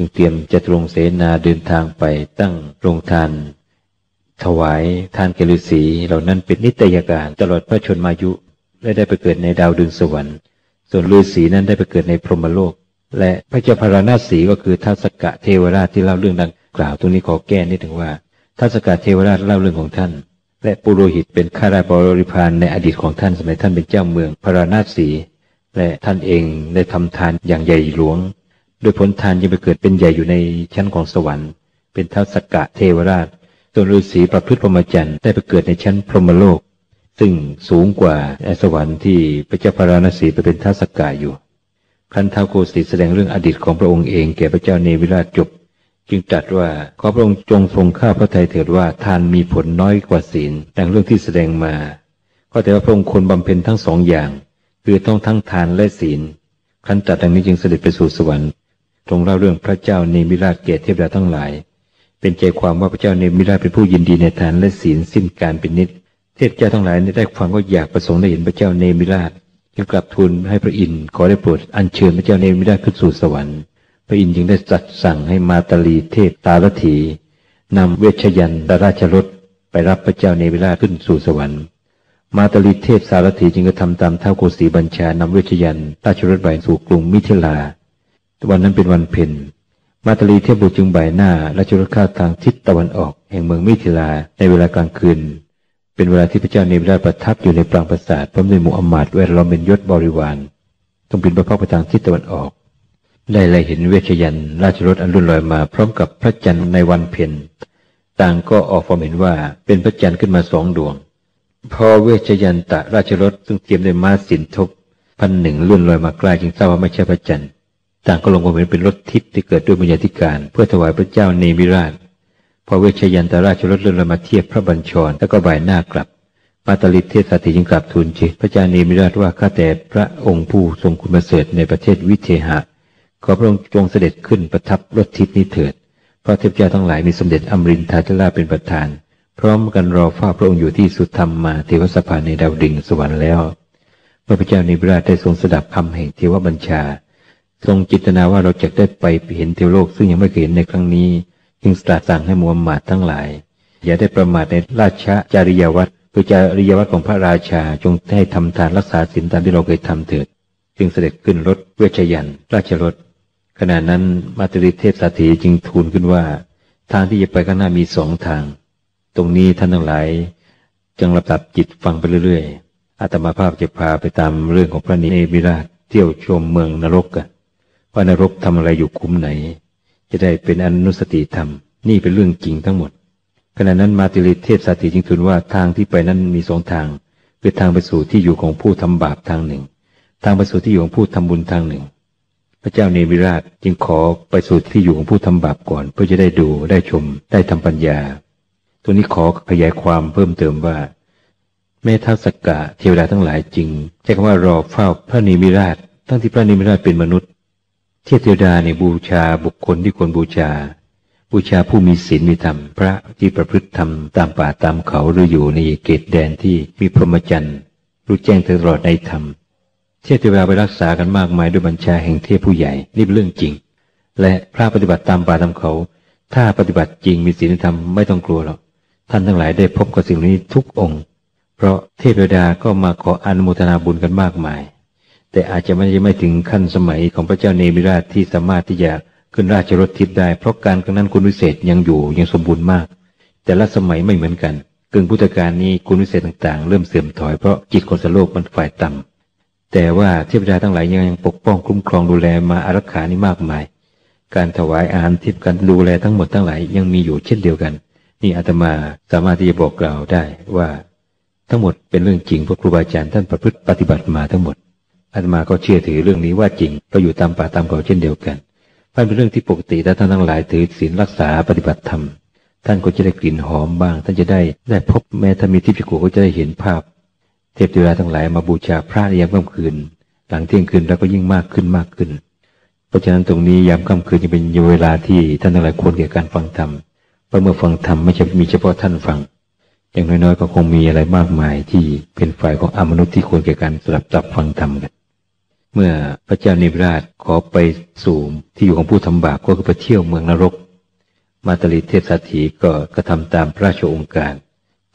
จึงเตรียมจะตรงเสนาเดินทางไปตั้งโรงทาน ถวายทานเกฤษีเหล่านั้นเป็นนิตยการตลอดพระชนมายุและได้ไปเกิดในดาวดึงสวรรค์ ส่วนฤาษีนั้นได้ไปเกิดในพรหมโลก และพระเจ้าพาราณสีก็คือท้าสกะเทวราชที่เล่าเรื่องดังกล่าวตรงนี้ขอแก้นิดถึงว่าท้าสกะเทวราชเล่าเรื่องของท่าน และปุโรหิตเป็นข้าราชบริพารในอดีตของท่านสมัยท่านเป็นเจ้าเมืองพาราณสีและท่านเองได้ทำทานอย่างใหญ่หลวง โดยผลทานยังไปเกิดเป็นใหญ่อยู่ในชั้นของสวรรค์ เป็นท้าวสกกะเทวราชส่วนฤาษีประพฤติพรหมจรรย์ได้ไปเกิดในชั้นพรหมโลก ซึ่งสูงกว่าสวรรค์ที่พระเจ้าพาราณสีไปเป็นท้าวสกกะอยู่ครั้นท้าวโกสีแสดงเรื่องอดีตของพระองค์เองแก่พระเจ้าเนวิราชจบ จึงตรัสว่าขอพระองค์จงทรงข้าพระทัยเถิดว่าทานมีผลน้อยกว่าศีลดังเรื่องที่แสดงมา ก็แต่ว่าพระองค์ควรบำเพ็ญทั้งสองอย่าง คือต้องทั้งทานและศีลครั้นตรัดดังนี้จึงเสด็จไปสู่สวรรค์ ตรงเล่าเรื่องพระเจ้าเนมิราชเกตเทพดาทั้งหลาย เป็นใจความว่าพระเจ้าเนมิราชเป็นผู้ยินดีในทานและศีลสิ้นการเป็นนิดเทพเจ้าทั้งหลายได้ฟังก็อยากประสงค์ได้เห็นพระเจ้าเนมิราชจึงกลับทูลให้พระอินทร์ขอได้โปรดอัญเชิญพระเจ้าเนมิราชขึ้นสู่สวรรค์ พระอินทร์จึงได้จัดสั่งให้มาตาลีเทพตาลถีนำเวชยันดาราชรถไปรับพระเจ้าเนมิราชขึ้นสู่สวรรค์ มาตลิเทพสารถีจึงกระทำตามเท้าโกสีบัญชานำเวชยันราชรถใบสู่กรุงมิถิลา วันนั้นเป็นวันเพ็ญมาตลีเทพบุตรจึงบ่ายหน้าราชรถข้าทางทิศตะวันออก แห่งเมืองมิถิลาในเวลากลางคืน เป็นเวลาที่พระเจ้าเนบราประทับอยู่ในปรางปราสาทพร้อมด้วยหมู่อมาตย์แวดล้อมเป็นยศบริวารต้องบินประพักไปทางทิศตะวันออก ได้เลยเห็นเวชยันราชรถอันรุ่นลอยมา พร้อมกับพระจันทร์ในวันเพ็ญต่างก็ออกความเห็นว่าเป็นพระจันทร์ขึ้นมาสองดวง พอเวชยันตะราชรถซึ่งเตรียมด้วยม้าสินทบพันหนึ่งลื่นลอยมาใกล้จึงทราบว่าไม่ใช่พระจันทร์ ต่างก็ลงความเห็นเป็นรถทิพย์ที่เกิดด้วยบุญญาธิการ เพื่อถวายพระเจ้าเนมิราช พอเวชยันตราชรถเลื่อนมาเทียบพระบัญชร แล้วก็บ่ายหน้ากลับ มาตลิเทศสติจึงกลับทูลเจพระเจ้าเนมิราชว่าข้าแต่พระองค์ผู้ทรงคุณประเสริฐในประเทศวิเทหะ ขอพระองค์จงเสด็จขึ้นประทับรถทิพย์นี้เถิด เพราะเทพเจ้าทั้งหลายมีสมเด็จอมรินทาธิราชเป็นประธาน พร้อมกันรอเฝ้าพระองค์อยู่ที่สุธรรมมาเทวสภาในดาวดึงสวรรค์แล้ว เมื่อพระเจ้านิบราชได้ทรงสดับคำแห่งเทวบัญชา ทรงจิตนาว่าเราจะได้ไปเห็นเทวโลก ซึ่งยังไม่เคยเห็นในครั้งนี้จึงตรัสสั่งให้มูฮัมหมัดทั้งหลาย อย่าได้ประมาทในราชจาริยวัตรคือจาริยวัตรของพระราชาจงให้ทำทานรักษาศีลตามที่เราเคยทำเถิด จึงเสด็จขึ้นรถเวชยันราชรถขณะนั้นมาตริเทพสาถีจึงทูลขึ้นว่า ทางที่จะไปข้างหน้ามีสองทาง ตรงนี้ท่านทั้งหลาย จงระดับจิตฟังไปเรื่อยๆอาตมาภาพจะพาไปตามเรื่องของพระนิมิราชเที่ยวชมเมืองนรกกัน ว่านรกทำอะไรอยู่คุ้มไหน จะได้เป็นอนุสติธรรม นี่เป็นเรื่องจริงทั้งหมด ขณะนั้นมาติลิเทพสาติจึงทูลว่าทางที่ไปนั้นมีสองทาง คือทางไปสู่ที่อยู่ของผู้ทำบาปทางหนึ่ง ทางไปสู่ที่อยู่ของผู้ทำบุญทางหนึ่ง พระเจ้าเนมิราชจึงขอไปสู่ที่อยู่ของผู้ทำบาปก่อน เพื่อจะได้ดูได้ชม ได้ทำปัญญา ตัวนี้ขอขยายความเพิ่มเติมว่าแม่ท้าสกกะเทวดาทั้งหลายจริงใช้คำว่ารอเฝ้าพระนิมิราช ทั้งที่พระนิมิราชเป็นมนุษย์ เทพเทวดาในบูชาบุคคลที่ควรบูชา บูชาผู้มีศีลมีธรรม พระที่ประพฤติธรรมตามป่าตามเขาหรืออยู่ในเกตแดนที่มีพรหมจรรย์รู้แจ้งตลอดในธรรม เทพเทวดาไปรักษากันมากมายด้วยบัญชาแห่งเทพผู้ใหญ่นี่เป็นเรื่องจริง และพระปฏิบัติตามป่าตามเขา ถ้าปฏิบัติจริงมีศีลธรรมไม่ต้องกลัวหรอกท่านทั้งหลายได้พบกับสิ่งนี้ทุกองค์ เพราะเทพดาก็มาขออนุโมทนาบุญกันมากมาย แต่อาจจะไม่ไม่ถึงขั้นสมัยของพระเจ้าเนมิราชที่สามารถที่จะขึ้นราชรถทิพย์ได้ เพราะการครั้งนั้นคุณวิเศษยังอยู่ยังสมบูรณ์มาก แต่ละสมัยไม่เหมือนกันกึ่งพุทธกาลนี้คุณวิเศษต่างๆ เริ่มเสื่อมถอยเพราะจิตคนสโลกมันฝ่ายต่ำแต่ว่าเทพดาทั้งหลายยังยังปกป้องคุ้มครองดูแลมาอารักขานี้มากมาย การถวายอาหารทิพย์การดูแลทั้งหมดทั้งหลายยังมีอยู่เช่นเดียวกัน นี่อาตมาสามารถที่จะบอกกล่าวได้ว่า ทั้งหมดเป็นเรื่องจริงพระครูบาอาจารย์ท่านประพฤติปฏิบัติมาทั้งหมด อาตมาก็เชื่อถือเรื่องนี้ว่าจริง ก็อยู่ตามป่าตามเขาเช่นเดียวกันมันเป็นเรื่องที่ปกติถ้าท่านทั้งหลายถือศีลรักษาปฏิบัติธรรม ท่านก็จะได้กลิ่นหอมบ้าง ท่านจะได้ได้พบแม้ถ้ามีทิพย์จักก็จะได้เห็นภาพ เทพเทวดาทั้งหลายมาบูชาพระในยามค่ำคืน หลังเที่ยงคืนแล้วก็ยิ่งมากขึ้นมากขึ้น เพราะฉะนั้นตรงนี้ยามค่ำคืนจะเป็นเวลาที่ท่านทั้งหลายควรแก่การฟังธรรมเพราะเมื่อฟังธรรมไม่ใช่มีเฉพาะท่านฟัง อย่างน้อยๆ ก็คงมีอะไรมากมายที่เป็นฝ่ายของอมนุษย์ที่ควรแก่การสลับจับฟังธรรมกัน เมื่อพระเจ้านิราชขอไปสู่ที่อยู่ของผู้ทำบาปก็คือไปเที่ยวเมืองนรก มาตลีเทพสถีก็กระทำตามพระราชองค์การ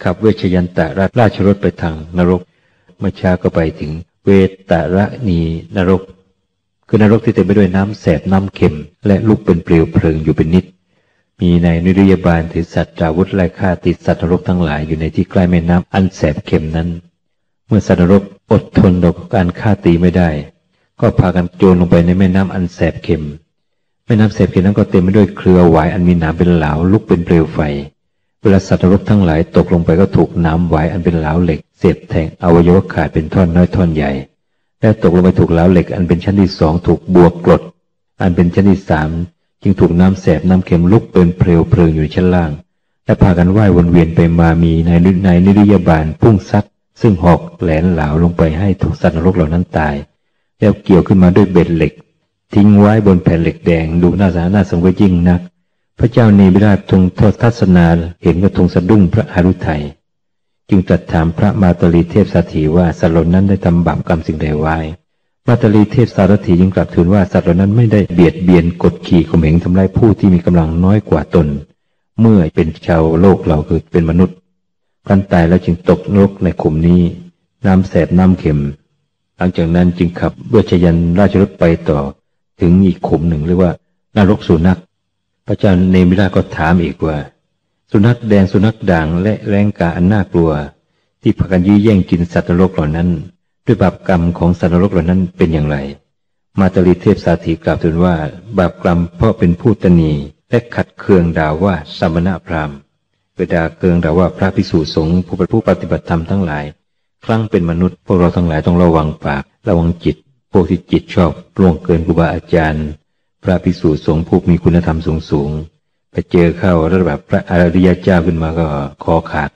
ขับเวชยันตะราชรถไปทางนรกเมื่อช้าก็ไปถึงเวตระนีนรก คือนรกที่เต็มไปด้วยน้ำแสบน้ำเค็ม และลุกเป็นเปลวเพลิงอยู่เป็นนิด มีในนิรยาบาลถือสัตว์จาวุธไล่ฆ่าติดสัตว์นรกทั้งหลายอยู่ในที่ใกล้แม่น้ำอันแสบเค็มนั้น เมื่อสัตว์นรกอดทนต่อการฆ่าตีไม่ได้ ก็พากันโจรลงไปในแม่น้ำอันแสบเค็ม แม่น้ำแสบเค็มนั้นก็เต็มไปด้วยเครือหวายอันมีหนามเป็นเหลาลุกเป็นเปลวไฟ เวลาสัตว์รกทั้งหลายตกลงไปก็ถูกน้ำหวายอันเป็นเหลาเหล็ก เสียบแทงอวัยวะขาดเป็นท่อนน้อยท่อนใหญ่ และตกลงไปถูกเหลาเหล็ก อันเป็นชั้นที่สองถูกบวกกรด อันเป็นชั้นที่สามจึงถูกน้ำแสบน้ำเค็มลุกเป็นเปลวเพลิงอยู่ชั้นล่าง และพากันว่ายวนเวียนไปมามีในในนิริยาบาลพุ่งซัดซึ่งหอกแหลนเหลาลงไปให้ถูกสัตว์นรกเหล่านั้นตาย แล้วเกี่ยวขึ้นมาด้วยเบ็ดเหล็ก ทิ้งไว้บนแผ่นเหล็กแดง ดูน่าสาน่าสงวยยิ่งนัก พระเจ้าเนบิราชทรงทอดทัศนาเห็นก็ทรงสะดุ้งพระอารุไทย จึงตรัสถามพระมาตรีเทพสาถีว่าสัตว์เหล่านั้นได้ทำบาปกรรมสิ่งใดไว้ มาตรีเทพสารถีจึงกลับทูลว่าสัตว์เหล่านั้นไม่ได้เบียดเบียนกดขี่ข่มเหงทำลายผู้ที่มีกำลังน้อยกว่าตน เมื่อเป็นชาวโลกเราคือเป็นมนุษย์กันตายแล้วจึงตกนรกในขุมนี้น้ำแสบน้ำเค็ม หลังจากนั้นจึงขับเวชยันราชรถไปต่อถึงอีกขุมหนึ่งเรียกว่านรกสุนัข พระเจ้าเนมิราก็ถามอีกว่า สุนัขแดงสุนัขด่างและแรงกาอันน่ากลัว ที่พากันยื้อแย่งกินสัตว์นรกเหล่านั้น ด้วยบาปกรรมของสัตว์นรกเหล่านั้นเป็นอย่างไร มาตรีเทพสาถีกล่าวถึงว่า บาปกรรมเพราะเป็นผู้ตนีและขัดเคืองด่าว่าสมณพราหมณ์เกิดด่าเคืองด่าว่าพระภิกษุสงฆ์ผู้เป็นผู้ปฏิบัติธรรมทั้งหลาย ครั้งเป็นมนุษย์ พวกเราทั้งหลายต้องระวังปาก ระวังจิต พวกที่จิตชอบล่วงเกินครูบาอาจารย์ พระภิกษุสงฆ์ผู้มีคุณธรรมสูงสูงไปเจอเข้าแล้วแบบพระอริยเจ้าขึ้นมาก็คอขาด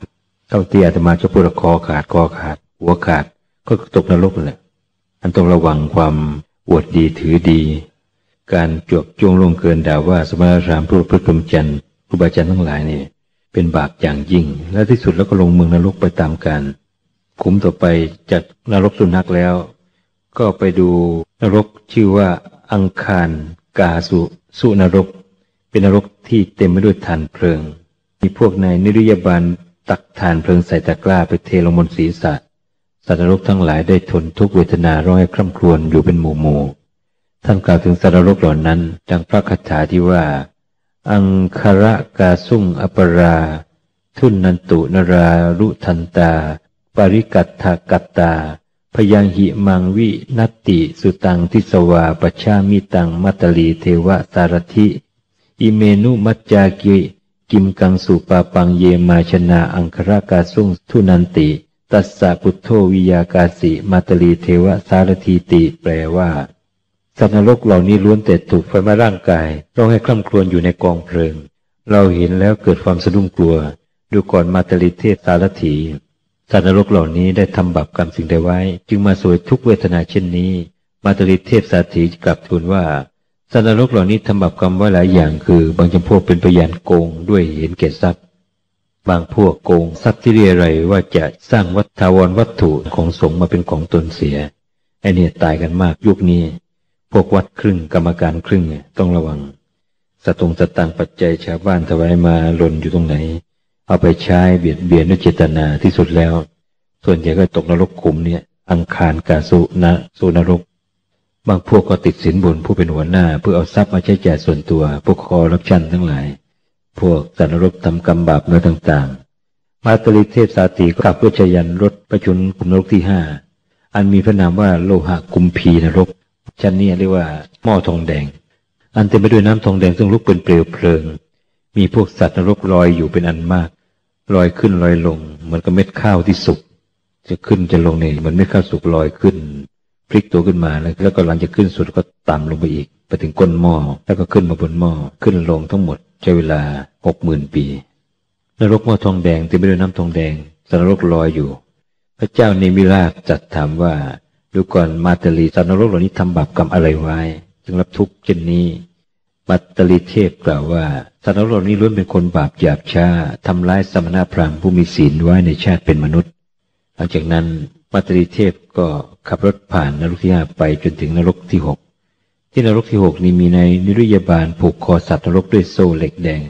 เท่าที่อาตมาจะพูดคอขาดคอขาด หัวขาดก็ตกนรกเลยอันต้องระวังความอวดดีถือดี การจวบจ้วงล่วงเกินด่าว่าสมณรามณ์ผู้พฤติกรรมจันทร์ครูบาอาจารย์ทั้งหลายนี่เป็นบาปอย่างยิ่ง และที่สุดแล้วก็ลงเมืองนรกไปตามกัน ขุมต่อไปจัดนรกสุนัขแล้ว ก็ไปดูนรกชื่อว่าอังคารกาสุสุนรก เป็นนรกที่เต็มไปด้วยถ่านเพลิง มีพวกนายนิริยบาลตักถ่านเพลิงใส่ตะกร้าไปเทลงบนศีรษะ สัตว์นรกทั้งหลายได้ทนทุกเวทนาร้องให้คร่ำครวญอยู่เป็นหมู่หมู่ท่านกล่าวถึงสัตว์นรกเหล่านั้นดังพระคาถาที่ว่า อังคาระกาสุ่งอปรา ทุนนันตุนรารุทันตา ปริกัตถกัตตา พยังหิมังวินติสุตังทิสวาปชามิตังมัตลีเทวสารถิอิเมนุมัจจากิ กิมกังสุปาปังเยมาชนาอังครากาสุ่งทุนันติ ตัสสะพุทโธวิยากาสิมาตลีเทวสารทีติแปลว่าสัตว์นรกเหล่านี้ล้วนแต่ถูกไฟไหม้ร่างกายต้องให้คล่ำครวญอยู่ในกองเพลิง เราเห็นแล้วเกิดความสะดุ้งกลัว ดูก่อนมาตลิเทศสารถี สัตว์นรกเหล่านี้ได้ทำบาปกรรมสิ่งใดไว้ จึงมาสวยทุกเวทนาเช่นนี้ มาตลิเทพสารถีกลับทูลว่าสัตว์นรกเหล่านี้ทำบาปกรรมไว้หลายอย่าง คือบางจำพวกเป็นพยานโกงด้วยเห็นแก่ทรัพย์ บางพวกโกงทรัพย์ที่เรียอะไรว่าจะสร้างวัตถาวรวัตถุของสงฆ์มาเป็นของตนเสียไอเนี่ยตายกันมากยุคนี้ พวกวัดครึ่งกรรมการครึ่งต้องระวังสตงสตังปัจจัยชาวบ้านถวายมาหล่นอยู่ตรงไหน เอาไปใช้เบียดเบียนด้วยเจตนาที่สุดแล้ว ส่วนใหญ่ก็ตกนรกขุมเนี่ยอังคารกาสุนะสุนรก บางพวกก็ติดสินบนผู้เป็นหัวหน้า เพื่อเอาทรัพย์มาใช้จ่ายส่วนตัว พวกคอรับชันทั้งหลาย พวกสันนรกทำกรรมบาปน้อยต่างๆ มาตริเทพสาตีก็ขับเพื่อชยันรถประชุนขุมนรกที่ห้าอันมีพระนามว่าโลหะกุมพีนรก ชั้นนี้เรียกว่าหม้อทองแดง อันเต็มไปด้วยน้ำทองแดงซึ่งลุกเป็นเปลวเพลิง มีพวกสัตว์นรกลอยอยู่เป็นอันมาก ลอยขึ้นลอยลงมือนกับเม็ดข้าวที่สุก จะขึ้นจะลงเนี่ยมือนเม็ดข้าวสุกลอยขึ้น พลิกตัวขึ้นมาแล้วแล้วก็หลังจะขึ้นสุดก็ต่ำลงไปอีก ไปถึงก้นหม้อแล้วก็ขึ้นมาบนหม้อขึ้นลงทั้งหมดใช้เวลาหกหมื่นปีนรกหม้อทองแดงเต็มไปด้วยน้ำทองแดงสัตว์นรกลอยอยู่ พระเจ้าเนมิราชจัดถามว่าดูก่อนมาตลีสัตว์นรกเหล่านี้ทำบาปกรรมอะไรไว้ จึงรับทุกข์เช่นนี้ มัตตลิเทพกล่าวว่าสัตว์เหล่านี้ล้วนเป็นคนบาปหยาบช้าทำร้ายสมณพราหมณ์ผู้มีศีลไว้ในชาติเป็นมนุษย์ หลังจากนั้นมัตตลิเทพก็ขับรถผ่านนรกที่ห้าไปจนถึงนรกที่หกที่นรกที่หกนี้มีในนิรยบาลผูกคอสัตว์นรกด้วยโซ่เหล็กแดง